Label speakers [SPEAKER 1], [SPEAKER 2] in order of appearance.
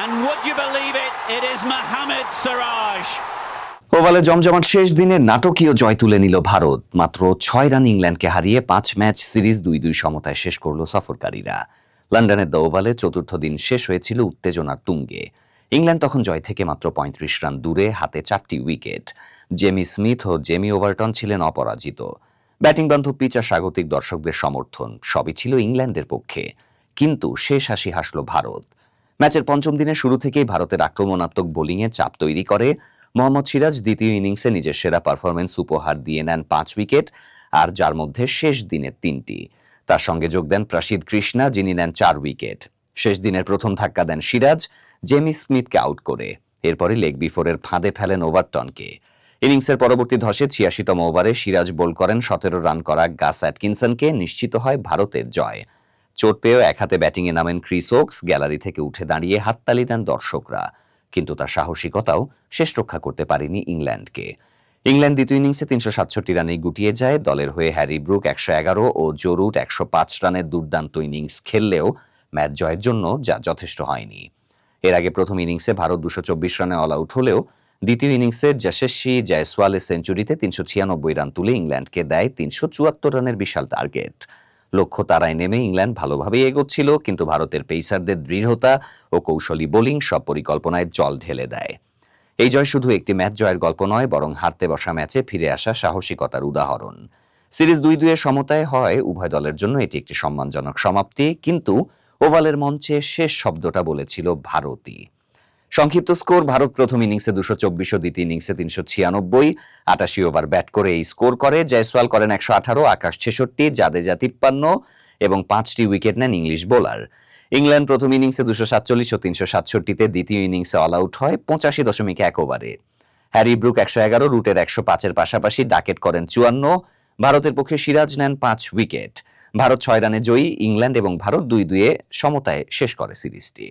[SPEAKER 1] And would you believe it? It is Mohamed Siraj.
[SPEAKER 2] ওভালে জমজমাট শেষ দিনে নাটকীয় জয় তুলে নিল ভারত। মাত্র ছয় রান ইংল্যান্ডকে হারিয়ে পাঁচ ম্যাচ সিরিজ দুই দুই সমতায় শেষ করল সফরকারীরা। লন্ডনের দ্য ওভালে চতুর্থ দিন শেষ হয়েছিল উত্তেজনার তুঙ্গে। ইংল্যান্ড তখন জয় থেকে মাত্র পঁয়ত্রিশ রান দূরে, হাতে চারটি উইকেট। জেমি স্মিথ ও জেমি ওভারটন ছিলেন অপরাজিত। ব্যাটিং বান্ধব পিচ স্বাগতিক দর্শকদের সমর্থন, সবই ছিল ইংল্যান্ডের পক্ষে। কিন্তু শেষ হাসি হাসল ভারত। ম্যাচের পঞ্চম দিনের শুরু থেকেই ভারতের আক্রমণাত্মক বোলিংয়ে চাপ তৈরি করে। মোহাম্মদ সিরাজ দ্বিতীয় ইনিংসে নিজের সেরা পারফরমেন্স উপহার দিয়ে নেন পাঁচ উইকেট, আর যার মধ্যে শেষ দিনে তিনটি। তার সঙ্গে যোগ দেন প্রসিদ কৃষ্ণা, যিনি নেন চার উইকেট। শেষ দিনের প্রথম ধাক্কা দেন সিরাজ, জেমি স্মিথকে আউট করে। এরপরে লেগ বিফোরের ফাঁদে ফেলেন ওভারটনকে। ইনিংসের পরবর্তী ধসে ছিয়াশিতম ওভারে সিরাজ বোল করেন, সতেরো রান করা গাস অ্যাটকিনসনকে। নিশ্চিত হয় ভারতের জয়। চোট পেয়েও এক হাতে ব্যাটিংয়ে নামেন ক্রিস ওকস, গ্যালারি থেকে উঠে দাঁড়িয়ে হাততালি দেন দর্শকরা। কিন্তু তার সাহসিকতাও শেষ রক্ষা করতে পারেনি ইংল্যান্ডকে। ইংল্যান্ড দ্বিতীয় ইনিংসে তিনশো সাতষট্টি রানে গুটিয়ে যায়। দলের হয়ে হ্যারি ব্রুক একশো এগারো ও জোরুট একশো পাঁচ রানের দুর্দান্ত ইনিংস খেললেও ম্যাচ জয়ের জন্য যা যথেষ্ট হয়নি। এর আগে প্রথম ইনিংসে ভারত দুশো চব্বিশ রানে অল আউট হলেও দ্বিতীয় ইনিংসে যশস্বী জয়সওয়ালের সেঞ্চুরিতে তিনশো ছিয়ানব্বই রান তুলে ইংল্যান্ডকে দেয় তিনশো চুয়াত্তর রানের বিশাল টার্গেট লক্ষ্য তারায় নেমে ইংল্যান্ড ভালোভাবেই এগোচ্ছিল, কিন্তু ভারতের পেসারদের দৃঢ়তা ও কৌশলী বোলিং সব পরিকল্পনায় জল ঢেলে দেয়। এই জয় শুধু একটি ম্যাচ জয়ের গল্প নয়, বরং হারতে বসা ম্যাচে ফিরে আসা সাহসিকতার উদাহরণ। সিরিজ দুই দুইয়ের সমতায় হয়, উভয় দলের জন্য এটি একটি সম্মানজনক সমাপ্তি, কিন্তু ওভালের মঞ্চে শেষ শব্দটা বলেছিল ভারতই। সংক্ষিপ্ত স্কোর, ভারত প্রথম ইনিংসে দুশো চব্বিশ ও দ্বিতীয় ইনিংসে তিনশো ছিয়ানব্বই। আটাশি ওভার ব্যাট করে এই স্কোর করে। জয়সওয়াল করেন একশো আঠারো, আকাশ ছেষট্টি, জাদেজা তিপ্পান্ন এবং পাঁচটি উইকেট নেন ইংলিশ বোলার। ইংল্যান্ড প্রথম ইনিংসে দুশো সাতচল্লিশ ও তিনশো সাতষট্টিতে দ্বিতীয় ইনিংসে অল আউট হয় পঁচাশি দশমিক এক ওভারে। হ্যারি ব্রুক একশো এগারো, রুটের একশো পাঁচের পাশাপাশি ডাকেট করেন চুয়ান্ন, ভারতের পক্ষে সিরাজ নেন পাঁচ উইকেট। ভারত ছয় রানে জয়ী, ইংল্যান্ড এবং ভারত দুই দুয়ে সমতায় শেষ করে সিরিজটি।